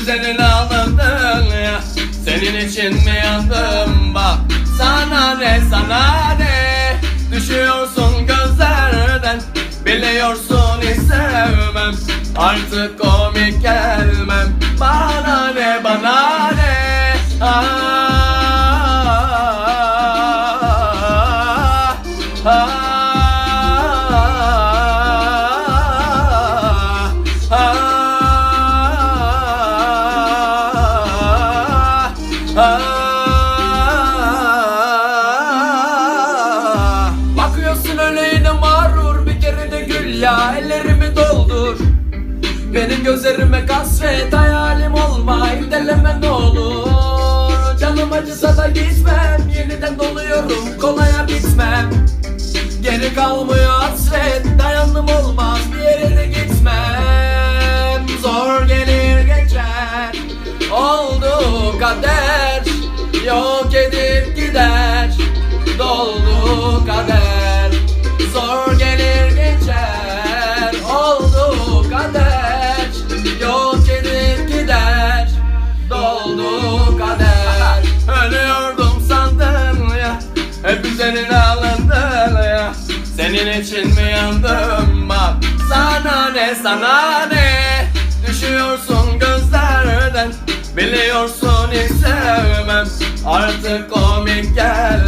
üzerine alındın ya. Senin için mi yandım? Bak Sana ne sana ne? Düşüyorsun gözlerden Biliyorsun hiç sevmem. Artık komik ya ellerimi doldur. Benim gözlerime kasvet hayalim olma deleme ne olur. Canım acısa da gitmem. Yeniden doluyorum kolaya bitmem. Geri kalmıyor hasret dayandım olmaz. Bir yere de gitmem. Zor gelir geçer. Oldu kader Yok edip gider. Doldu kader Zor gelir Alındın ya Senin için mi yandım bak? Sana ne sana ne? Düşüyorsun gözlerden. Biliyorsun hiç sevmem. Artık komik gel